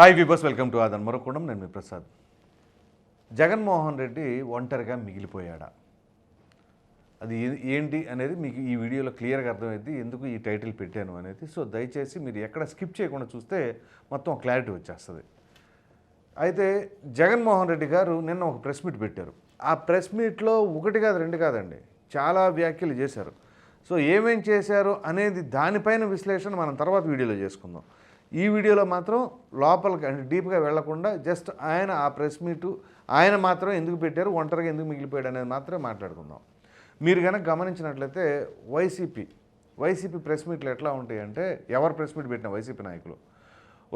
Hi viewers welcome to ఆదన్ మరొకడం నేను మీ ప్రసాద్ జగన్మోహన్ రెడ్డి ఒంటరిగా మిగిలిపోయాడా? అది ఏంటి అనేది మీకు ఈ వీడియోలో క్లియర్గా అర్థమైంది ఎందుకు ఈ టైటిల్ పెట్టాను అనేది? సో దయచేసి మీరు ఎక్కడ స్కిప్ చేయకుండా చూస్తే మొత్తం క్లారిటీ వచ్చేస్తుంది. అయితే జగన్మోహన్ రెడ్డి గారు నిన్న ఒక ప్రెస్ మీట్ పెట్టారు. ఆ ప్రెస్ మీట్లో ఒకటి కాదు రెండు కాదండి. చాలా వ్యాఖ్యలు చేశారు. సో ఏమేం చేశారు అనేది దానిపైన విశ్లేషణ మనం తర్వాత వీడియోలో చేసుకుందాం. ఈ వీడియోలో మాత్రం లోపలికి అంటే డీప్గా వెళ్ళకుండా జస్ట్ ఆయన ఆ ప్రెస్ మీటు ఆయన మాత్రం ఎందుకు పెట్టారు ఒంటరిగా ఎందుకు మిగిలిపోయాడు అనేది మాత్రమే మాట్లాడుకుందాం. మీరు కనుక గమనించినట్లయితే వైసీపీ వైసీపీ ప్రెస్ మీట్లు ఎట్లా ఉంటాయి అంటే ఎవరు ప్రెస్ మీట్ పెట్టిన వైసీపీ నాయకులు.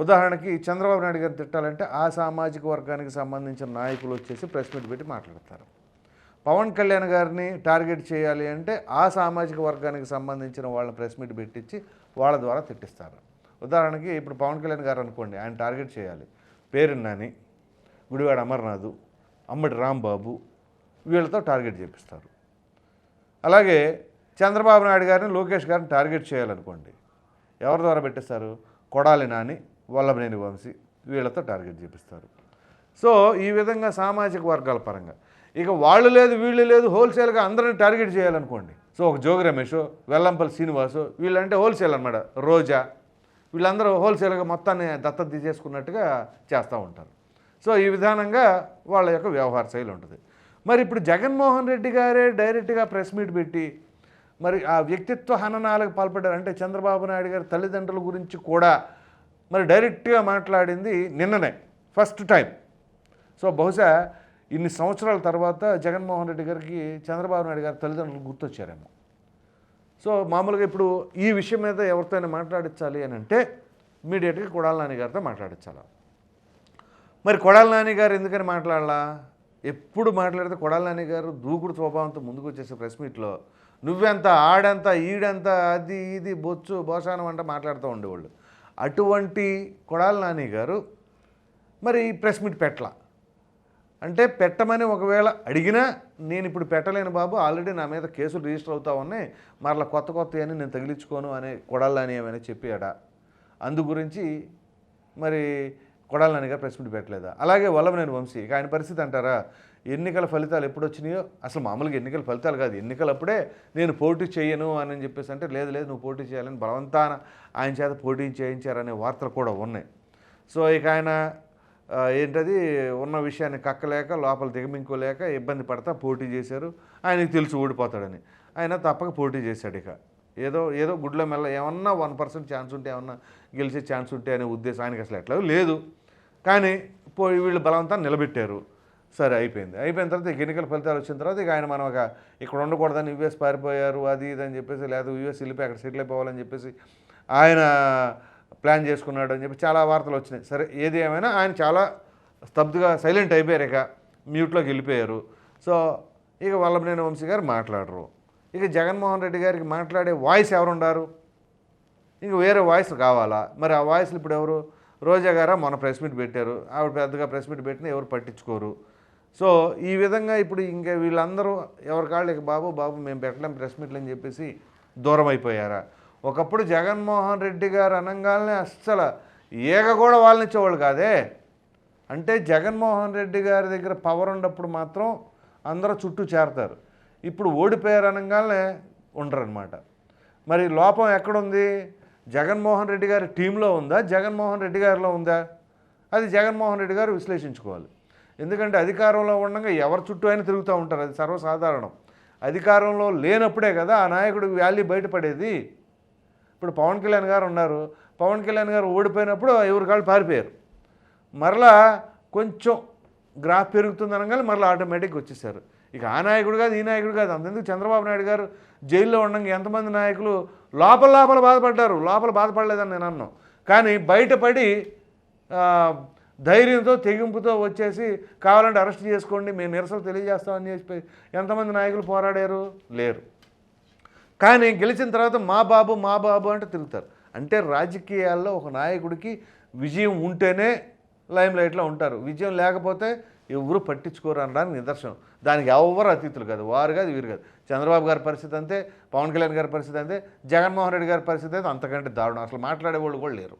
ఉదాహరణకి చంద్రబాబు నాయుడు గారిని తిట్టాలంటే ఆ సామాజిక వర్గానికి సంబంధించిన నాయకులు వచ్చేసి ప్రెస్ మీట్ పెట్టి మాట్లాడతారు. పవన్ కళ్యాణ్ గారిని టార్గెట్ చేయాలి అంటే ఆ సామాజిక వర్గానికి సంబంధించిన వాళ్ళని ప్రెస్ మీట్ పెట్టించి వాళ్ళ ద్వారా తిట్టిస్తారు. ఉదాహరణకి ఇప్పుడు పవన్ కళ్యాణ్ గారు అనుకోండి ఆయన టార్గెట్ చేయాలి. పేరు నాని గుడివాడ అమర్నాథ్ అమ్మడి రాంబాబు వీళ్ళతో టార్గెట్ చేపిస్తారు. అలాగే చంద్రబాబు నాయుడు గారిని లోకేష్ గారిని టార్గెట్ చేయాలనుకోండి ఎవరి ద్వారా పెట్టిస్తారు? కొడాలి నాని వల్లభనేని వంశీ వీళ్ళతో టార్గెట్ చేపిస్తారు. సో ఈ విధంగా సామాజిక వర్గాల పరంగా. ఇక వాళ్ళు లేదు వీళ్ళు లేదు హోల్సేల్గా అందరిని టార్గెట్ చేయాలనుకోండి. సో ఒక జోగి రమేష్ వెల్లంపల్లి శ్రీనివాసు వీళ్ళంటే హోల్సేల్ అనమాట రోజా. వీళ్ళందరూ హోల్సేల్గా మొత్తాన్ని దత్తత తీసేసుకున్నట్టుగా చేస్తూ ఉంటారు. సో ఈ విధానంగా వాళ్ళ యొక్క వ్యవహార శైలి ఉంటుంది. మరి ఇప్పుడు జగన్మోహన్ రెడ్డి గారే డైరెక్ట్గా ప్రెస్ మీట్ పెట్టి మరి ఆ వ్యక్తిత్వ హననాలకు పాల్పడ్డారు. అంటే చంద్రబాబు నాయుడు గారి తల్లిదండ్రుల గురించి కూడా మరి డైరెక్ట్గా మాట్లాడింది నిన్ననే ఫస్ట్ టైం. సో బహుశా ఇన్ని సంవత్సరాల తర్వాత జగన్మోహన్ రెడ్డి గారికి చంద్రబాబు నాయుడు గారి తల్లిదండ్రులు గుర్తొచ్చారేమో. సో మామూలుగా ఇప్పుడు ఈ విషయం మీద ఎవరితోనే మాట్లాడించాలి అని అంటే ఇమీడియట్గా కొడాల నాని గారితో మాట్లాడించాలి? మరి కొడాల నాని గారు ఎందుకని మాట్లాడాలా? ఎప్పుడు మాట్లాడితే కొడాల నాని గారు దూకుడు స్వభావంతో ముందుకు వచ్చేసే ప్రెస్ మీట్లో నువ్వెంత ఆడంత ఈడంత అది ఇది బొచ్చు బోసానం అంట మాట్లాడుతూ ఉండేవాళ్ళు. అటువంటి కొడాల నాని గారు మరి ప్రెస్ మీట్ పెట్టలా? అంటే పెట్టమని ఒకవేళ అడిగినా నేను ఇప్పుడు పెట్టలేను బాబు ఆల్రెడీ నా మీద కేసులు రిజిస్టర్ అవుతా ఉన్నాయి మరలా కొత్త కొత్త అని నేను తగిలించుకోను అనే కొడాలని ఏమైనా చెప్పాడా? అందు గురించి మరి కొడాలని గారు ప్రెస్ మీట్ పెట్టలేదా? అలాగే వల్లభనేని వంశీ ఇక ఆయన పరిస్థితి అంటారా? ఎన్నికల ఫలితాలు ఎప్పుడు వచ్చినాయో? అసలు మామూలుగా ఎన్నికల ఫలితాలు కాదు ఎన్నికలప్పుడే నేను పోటీ చేయను అని చెప్పేసి అంటే లేదు లేదు నువ్వు పోటీ చేయాలని బలవంతాన ఆయన చేత పోటీ చేయించారనే వార్తలు కూడా ఉన్నాయి. సో ఇక ఆయన ఏంటది ఉన్న విషయాన్ని కక్కలేక లోపల దిగమింకోలేక ఇబ్బంది పడతా పోటీ చేశారు. ఆయనకి తెలుసు ఓడిపోతాడని ఆయన తప్పక పోటీ చేశాడు ఇక. ఏదో ఏదో గుడ్లో మెల్ల ఏమన్నా వన్ పర్సెంట్ ఛాన్స్ ఉంటే ఏమన్నా గెలిచే ఛాన్స్ ఉంటే అనే ఉద్దేశం ఆయనకి అసలు ఎట్లా లేదు. కానీ పో వీళ్ళు బలవంతాన్ని నిలబెట్టారు. సరే అయిపోయింది. అయిపోయిన తర్వాత ఇక ఎన్నికల ఫలితాలు వచ్చిన తర్వాత ఇక ఆయన మనం ఒక ఇక్కడ ఉండకూడదని యుఎస్ పారిపోయారు అది ఇది అని చెప్పేసి లేదా యుఎస్ వెళ్ళిపోయి అక్కడ సెటిల్ అయిపోవాలని చెప్పేసి ఆయన ప్లాన్ చేసుకున్నాడు అని చెప్పి చాలా వార్తలు వచ్చినాయి. సరే ఏది ఏమైనా ఆయన చాలా స్తబ్దుగా సైలెంట్ అయిపోయారు ఇక. మ్యూట్లోకి వెళ్ళిపోయారు. సో ఇక వల్లభనేని వంశీ గారు మాట్లాడరు. ఇక జగన్మోహన్ రెడ్డి గారికి మాట్లాడే వాయిస్ ఎవరుండారు? ఇంక వేరే వాయిస్ కావాలా? మరి ఆ వాయిస్లు ఇప్పుడు ఎవరు? రోజా గారా మొన్న ప్రెస్ మీట్ పెట్టారు. ఆవిడ పెద్దగా ప్రెస్ మీట్ పెట్టినా ఎవరు పట్టించుకోరు. సో ఈ విధంగా ఇప్పుడు ఇంకా వీళ్ళందరూ ఎవరి కాళ్ళు ఇక బాబు బాబు మేము పెట్టలేం ప్రెస్ మీట్లు అని చెప్పేసి దూరం అయిపోయారా? ఒకప్పుడు జగన్మోహన్ రెడ్డి గారు అనగానే అస్సలు ఈగ కూడా వాళ్ళనిచ్చేవాళ్ళు కాదే. అంటే జగన్మోహన్ రెడ్డి గారి దగ్గర పవర్ ఉన్నప్పుడు మాత్రం అందరూ చుట్టూ చేరతారు. ఇప్పుడు ఓడిపోయారు అనగానే ఉండరనమాట మరి లోపం ఎక్కడుంది? జగన్మోహన్ రెడ్డి గారి టీంలో ఉందా? జగన్మోహన్ రెడ్డి గారిలో ఉందా? అది జగన్మోహన్ రెడ్డి గారు విశ్లేషించుకోవాలి. ఎందుకంటే అధికారంలో ఉండగా ఎవరి చుట్టూ అయినా తిరుగుతూ ఉంటారు. అది సర్వసాధారణం. అధికారంలో లేనప్పుడే కదా ఆ నాయకుడికి వాల్యూ బయటపడేది? ఇప్పుడు పవన్ కళ్యాణ్ గారు ఉన్నారు. పవన్ కళ్యాణ్ గారు ఓడిపోయినప్పుడు ఎవరి కాళ్ళు పారిపోయారు. మరలా కొంచెం గ్రాఫ్ పెరుగుతుంది అనగానే మరలా ఆటోమేటిక్గా వచ్చేసారు. ఇక ఆ నాయకుడు కాదు ఈ నాయకుడు కాదు అంతెందుకు చంద్రబాబు నాయుడు గారు జైల్లో ఉండగా ఎంతమంది నాయకులు లోపల లోపల బాధపడ్డారు. లోపల బాధపడలేదని నేను అన్నాను కానీ బయటపడి ధైర్యంతో తెగింపుతో వచ్చేసి కావాలంటే అరెస్ట్ చేసుకోండి మేము నిరసన తెలియజేస్తామని చెప్పి ఎంతమంది నాయకులు పోరాడారు? లేరు. కానీ గెలిచిన తర్వాత మా బాబు మా బాబు అంటే తిరుగుతారు. అంటే రాజకీయాల్లో ఒక నాయకుడికి విజయం ఉంటేనే లైమ్ లైట్లో ఉంటారు. విజయం లేకపోతే ఎవరు పట్టించుకోరు అనడానికి నిదర్శనం. దానికి ఎవరు అతిథులు కాదు. వారు కాదు వీరు కాదు. చంద్రబాబు గారి పరిస్థితి అంతే పవన్ కళ్యాణ్ గారి పరిస్థితి అంతే జగన్మోహన్ రెడ్డి గారి పరిస్థితి అయితే అంతకంటే దారుణం. అసలు మాట్లాడేవాళ్ళు కూడా లేరు.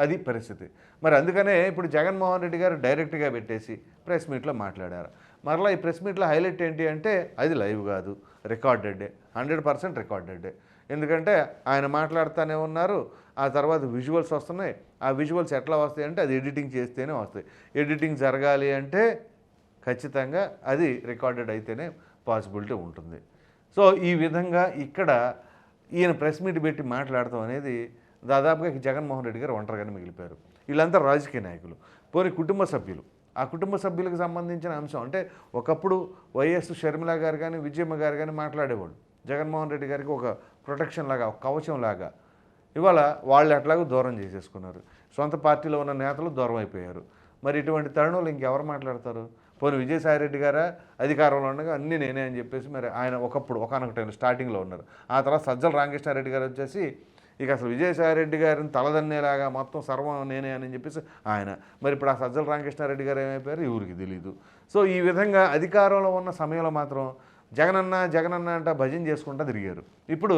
అది పరిస్థితి. మరి అందుకనే ఇప్పుడు జగన్మోహన్ రెడ్డి గారు డైరెక్ట్గా పెట్టేసి ప్రెస్ మీట్లో మాట్లాడారు. మరలా ఈ ప్రెస్ మీట్లో హైలైట్ ఏంటి అంటే అది లైవ్ కాదు రికార్డెడ్డే హండ్రెడ్ పర్సెంట్ రికార్డెడ్డే. ఎందుకంటే ఆయన మాట్లాడుతూనే ఉన్నారు ఆ తర్వాత విజువల్స్ వస్తున్నాయి. ఆ విజువల్స్ ఎట్లా వస్తాయి అంటే అది ఎడిటింగ్ చేస్తేనే వస్తాయి. ఎడిటింగ్ జరగాలి అంటే ఖచ్చితంగా అది రికార్డెడ్ అయితేనే పాసిబిలిటీ ఉంటుంది. సో ఈ విధంగా ఇక్కడ ఈయన ప్రెస్ మీట్ పెట్టి మాట్లాడటం అనేది దాదాపుగా జగన్మోహన్ రెడ్డి గారు ఒంటరిగానే మిగిలిపోయారు. వీళ్ళంతా రాజకీయ నాయకులు పోనీ కుటుంబ సభ్యులు. ఆ కుటుంబ సభ్యులకు సంబంధించిన అంశం. అంటే ఒకప్పుడు వైఎస్ షర్మిల గారు కానీ విజయమ్మ గారు కానీ మాట్లాడేవాళ్ళు. జగన్మోహన్ రెడ్డి గారికి ఒక ప్రొటెక్షన్ లాగా ఒక కవచం లాగా. ఇవాళ వాళ్ళు ఎట్లాగో దూరం చేసేసుకున్నారు. సొంత పార్టీలో ఉన్న నేతలు దూరం అయిపోయారు. మరి ఇటువంటి తరుణంలో ఇంకెవరు మాట్లాడతారు? పోనీ విజయసాయిరెడ్డి గారా? అధికారంలో ఉండగా అన్నీ నేనే అని చెప్పేసి మరి ఆయన ఒకప్పుడు ఒకనొక టైం స్టార్టింగ్లో ఉన్నారు. ఆ తర్వాత సజ్జల రామకృష్ణారెడ్డి గారు వచ్చేసి ఇక అసలు విజయసాయిరెడ్డి గారిని తలదన్నేలాగా మొత్తం సర్వం నేనే అని చెప్పేసి ఆయన. మరి ఇప్పుడు ఆ సజ్జల రామకృష్ణారెడ్డి గారు ఏమైపోయారు? ఎవరికి తెలియదు సో ఈ విధంగా అధికారంలో ఉన్న సమయంలో మాత్రం జగనన్న జగనన్న అంట భజన చేసుకుంటా తిరిగారు. ఇప్పుడు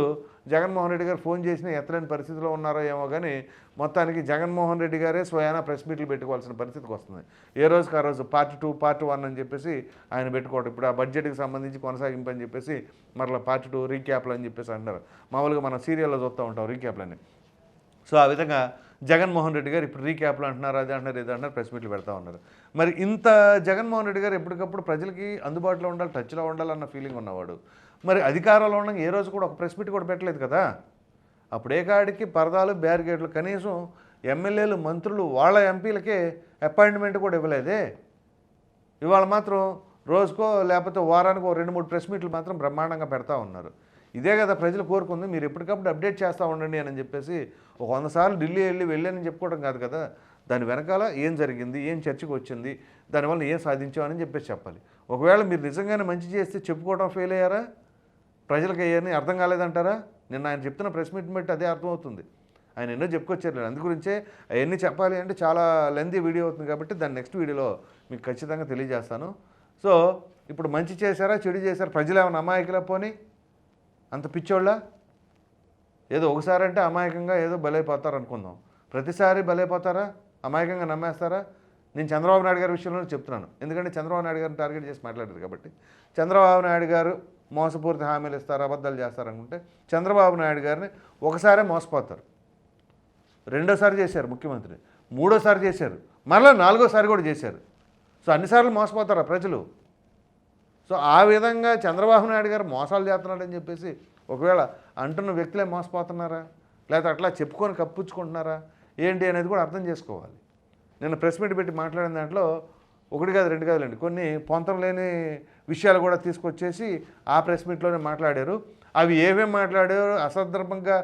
జగన్మోహన్ రెడ్డి గారు ఫోన్ చేసినా ఎత్తలేని పరిస్థితిలో ఉన్నారో ఏమో కానీ మొత్తానికి జగన్మోహన్ రెడ్డి గారే స్వయానా ప్రెస్ మీట్లు పెట్టుకోవాల్సిన పరిస్థితికి వస్తుంది. ఏ రోజుకి ఆ రోజు పార్ట్ టూ పార్ట్ వన్ అని చెప్పేసి ఆయన పెట్టుకోవడం ఇప్పుడు ఆ బడ్జెట్కి సంబంధించి కొనసాగింపు అని చెప్పేసి మరలా పార్ట్ టూ రీక్యాప్లు అని చెప్పేసి అంటారు. మామూలుగా మనం సీరియల్లో చూస్తూ ఉంటాం రీక్యాప్లని సో ఆ విధంగా జగన్మోహన్ రెడ్డి గారు ఇప్పుడు రీక్యాప్లు అంటున్నారు అది అంటున్నారు ఇది అంటున్నారు ప్రెస్ మీట్లు పెడతా ఉన్నారు. మరి ఇంత జగన్మోహన్ రెడ్డి గారు ఎప్పటికప్పుడు ప్రజలకి అందుబాటులో ఉండాలి టచ్లో ఉండాలన్న ఫీలింగ్ ఉన్నవాడు. మరి అధికారంలో ఉన్న ఏ రోజు కూడా ఒక ప్రెస్ మీట్ కూడా పెట్టలేదు కదా? అప్పుడే కాడికి పరదాలు బ్యారికేడ్లు కనీసం ఎమ్మెల్యేలు మంత్రులు వాళ్ళ ఎంపీలకే అపాయింట్మెంట్ కూడా ఇవ్వలేదే. ఇవాళ మాత్రం రోజుకో లేకపోతే వారానికి రెండు మూడు ప్రెస్ మీట్లు మాత్రం బ్రహ్మాండంగా పెడతా ఉన్నారు. ఇదే కదా ప్రజలు కోరుకుంది మీరు ఎప్పటికప్పుడు అప్డేట్ చేస్తూ ఉండండి అని చెప్పేసి ఒక వంద సార్లు ఢిల్లీ వెళ్ళి వెళ్ళానని చెప్పుకోవడం కాదు కదా. దాని వెనకాల ఏం జరిగింది ఏం చర్చకు వచ్చింది దానివల్ల ఏం సాధించామని చెప్పేసి చెప్పాలి. ఒకవేళ మీరు నిజంగానే మంచి చేస్తే చెప్పుకోవడం ఫెయిల్ అయ్యారా? ప్రజలకు అయ్యారని అర్థం కాలేదంటారా? నిన్న ఆయన చెప్తున్న ప్రెస్ మీట్ని బట్టి అదే అర్థమవుతుంది. ఆయన ఎన్నో చెప్పుకొచ్చారు అందు గురించే అవన్నీ చెప్పాలి అంటే చాలా లెందీ వీడియో అవుతుంది కాబట్టి దాని నెక్స్ట్ వీడియోలో మీకు ఖచ్చితంగా తెలియజేస్తాను. సో ఇప్పుడు మంచి చేశారా చెడు చేశారా ప్రజలు ఏమైనా అమాయకులా పోని? అంత పిచ్చోళ్ళ? ఏదో ఒకసారి అంటే అమాయకంగా ఏదో బలైపోతారు అనుకుందాం. ప్రతిసారి బలైపోతారా? అమాయకంగా నమ్మేస్తారా? నేను చంద్రబాబు నాయుడు గారి విషయంలో చెప్తున్నాను. ఎందుకంటే చంద్రబాబు నాయుడు గారిని టార్గెట్ చేసి మాట్లాడారు కాబట్టి. చంద్రబాబు నాయుడు గారు మోసపూరిత హామీలు ఇస్తారు అబద్ధాలు చేస్తారనుకుంటే చంద్రబాబు నాయుడు గారిని ఒకసారే మోసపోతారు. రెండోసారి చేశారు ముఖ్యమంత్రి. మూడోసారి చేశారు. మరలా నాలుగోసారి కూడా చేశారు. సో అన్నిసార్లు మోసపోతారా ప్రజలు? సో ఆ విధంగా చంద్రబాబు నాయుడు గారు మోసాలు చేస్తున్నాడని చెప్పేసి ఒకవేళ అంటున్న వ్యక్తులే మోసపోతున్నారా? లేకపోతే అట్లా చెప్పుకొని కప్పించుకుంటున్నారా? ఏంటి అనేది కూడా అర్థం చేసుకోవాలి. నేను ప్రెస్ మీట్ పెట్టి మాట్లాడిన దాంట్లో ఒకటి కాదు రెండు కాదులేండి. కొన్ని పొంతం లేని విషయాలు కూడా తీసుకొచ్చేసి ఆ ప్రెస్ మీట్లోనే మాట్లాడారు. అవి ఏమేమి మాట్లాడారు అసందర్భంగా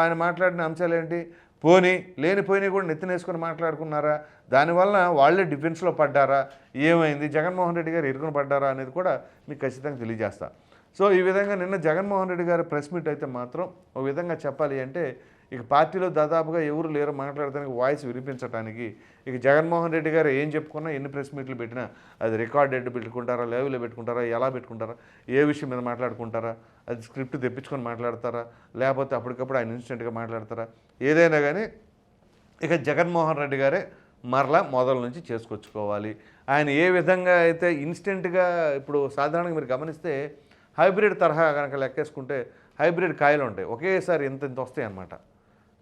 ఆయన మాట్లాడిన అంశాలు ఏంటి పోనీ లేనిపోయినా కూడా నెత్తినేసుకొని మాట్లాడుకున్నారా? దానివల్ల వాళ్ళే డిఫెన్స్లో పడ్డారా? ఏమైంది? జగన్మోహన్ రెడ్డి గారు ఇరుకుని పడ్డారా అనేది కూడా మీకు ఖచ్చితంగా తెలియజేస్తా. సో ఈ విధంగా నిన్న జగన్మోహన్ రెడ్డి గారి ప్రెస్ మీట్ అయితే మాత్రం ఒక విధంగా చెప్పాలి అంటే ఇక పార్టీలో దాదాపుగా ఎవరు లేరు మాట్లాడడానికి వాయిస్ వినిపించడానికి ఇక జగన్మోహన్ రెడ్డి గారు ఏం చెప్పుకున్నా ఎన్ని ప్రెస్ మీట్లు పెట్టినా అది రికార్డెడ్ పెట్టుకుంటారా లైవ్లో పెట్టుకుంటారా ఎలా పెట్టుకుంటారా ఏ విషయం మీద మాట్లాడుకుంటారా అది స్క్రిప్ట్ తెప్పించుకొని మాట్లాడతారా లేకపోతే అప్పటికప్పుడు ఆయన ఇన్స్టెంట్గా మాట్లాడతారా ఏదైనా కానీ ఇక జగన్మోహన్ రెడ్డి గారే మరలా మొదల నుంచి చేసుకొచ్చుకోవాలి. ఆయన ఏ విధంగా అయితే ఇన్స్టెంట్గా ఇప్పుడు సాధారణంగా మీరు గమనిస్తే హైబ్రిడ్ తరహా కనుక లెక్కేసుకుంటే హైబ్రిడ్ కాయలు ఉంటాయి ఒకేసారి ఇంత ఇంత వస్తాయి అన్నమాట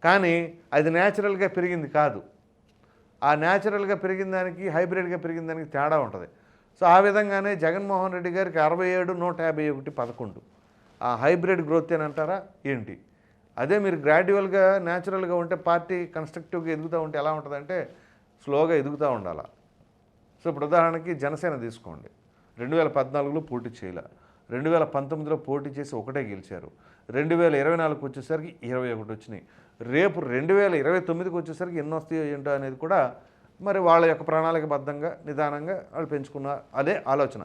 కానీ అది న్యాచురల్గా పెరిగింది కాదు. ఆ న్యాచురల్గా పెరిగిన దానికి హైబ్రిడ్గా పెరిగిన దానికి తేడా ఉంటుంది. సో ఆ విధంగానే జగన్మోహన్ రెడ్డి గారికి అరవై ఏడు నూట యాభై ఒకటి పదకొండు. ఆ హైబ్రిడ్ గ్రోత్ అని అంటారా? ఏంటి? అదే మీరు గ్రాడ్యువల్గా న్యాచురల్గా ఉంటే పార్టీ కన్స్ట్రక్టివ్గా ఎదుగుతూ ఉంటే ఎలా ఉంటుందంటే స్లోగా ఎదుగుతూ ఉండాలి? సో ఇప్పుడు ఉదాహరణకి జనసేన తీసుకోండి. రెండు వేల పద్నాలుగులో పోటీ చేయలే. రెండు వేల పంతొమ్మిదిలో పోటీ చేసి ఒకటే గెలిచారు. రెండు వేల ఇరవై నాలుగుకి వచ్చేసరికి ఇరవై ఒకటి వచ్చినాయి. రేపు రెండు వేల ఇరవై తొమ్మిదికి వచ్చేసరికి ఎన్ని వస్తాయో ఏంటో అనేది కూడా మరి వాళ్ళ యొక్క ప్రణాళికబద్ధంగా నిదానంగా వాళ్ళు పెంచుకున్న అదే ఆలోచన.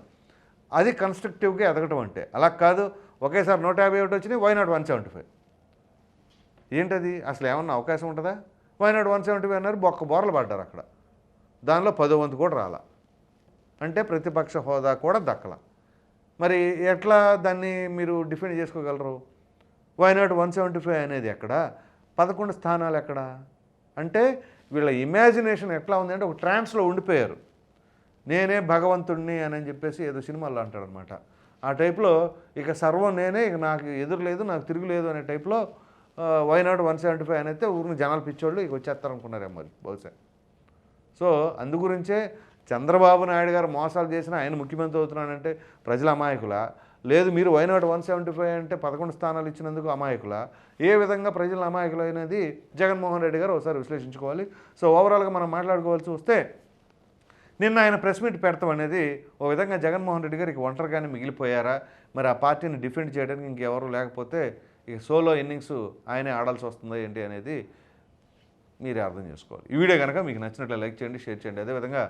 అది కన్స్ట్రక్టివ్గా ఎదగటం అంటే అలా కాదు ఒకేసారి నూట యాభై ఒకటి వచ్చినాయి why not one seventy five ఏంటది? అసలు ఏమన్నా అవకాశం ఉంటుందా? Why not one seventy five అన్నారు బొక్క బోర్లు పడ్డారు అక్కడ. దానిలో పదో వంతు కూడా రాలా. అంటే ప్రతిపక్ష హోదా కూడా దక్కల. మరి ఎట్లా దాన్ని మీరు డిఫెండ్ చేసుకోగలరు? Why not one seventy five అనేది ఎక్కడ? పదకొండు స్థానాలు ఎక్కడ? అంటే వీళ్ళ ఇమాజినేషన్ ఎట్లా ఉంది అంటే ఒక ట్రాన్స్లో ఉండిపోయారు. నేనే భగవంతుణ్ణి అని చెప్పేసి ఏదో సినిమాల్లో అంటాడనమాట. ఆ టైప్లో ఇక సర్వం నేనే ఇక నాకు ఎదురులేదు నాకు తిరుగులేదు అనే టైప్లో వైనాడు వన్ సెవెంటీ ఫైవ్ అని అయితే ఊరిని జనాలు పిచ్చోళ్ళు ఇక వచ్చేస్తారనుకున్నారేమో మరి బహుశా. సో అందు గురించే చంద్రబాబు నాయుడు గారు మోసాలు చేసినా ఆయన ముఖ్యమంత్రి అవుతున్నాడంటే ప్రజల అమాయకుల? లేదు మీరు వైనాడు వన్ సెవెంటీ ఫైవ్ అంటే పదకొండు స్థానాలు ఇచ్చినందుకు అమాయకుల? ఏ విధంగా ప్రజల అమాయకులు అనేది జగన్మోహన్ రెడ్డి గారు ఒకసారి విశ్లేషించుకోవాలి. సో ఓవరాల్గా మనం మాట్లాడుకోవాల్సి వస్తే నిన్న ఆయన ప్రెస్ మీట్ పెడతాం అనేది ఓ విధంగా జగన్మోహన్ రెడ్డి గారికి ఒంటరిగానే మిగిలిపోయారా? మరి ఆ పార్టీని డిఫెండ్ చేయడానికి ఇంకెవరు లేకపోతే ఇక సోలో ఇన్నింగ్స్ ఆయనే ఆడాల్సి వస్తుందా ఏంటి అనేది మీరే అర్థం చేసుకోవాలి. ఈ వీడియో కనుక మీకు నచ్చినట్లు లైక్ చేయండి షేర్ చేయండి. అదేవిధంగా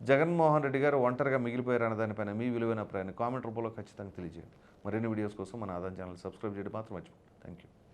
జగన్మోహన్ రెడ్డి గారు ఒంటరిగా మిగిలిపోయారు అన్న దానిపైన మీ విలువైన అభిప్రాయాన్ని కామెంట్ రూపంలో ఖచ్చితంగా తెలియజేయండి. మరిన్ని వీడియోస్ కోసం మన ఆదాయం ఛానల్ సబ్స్క్రైబ్ చేయడం మాత్రం మర్చిపోండి థ్యాంక్ యూ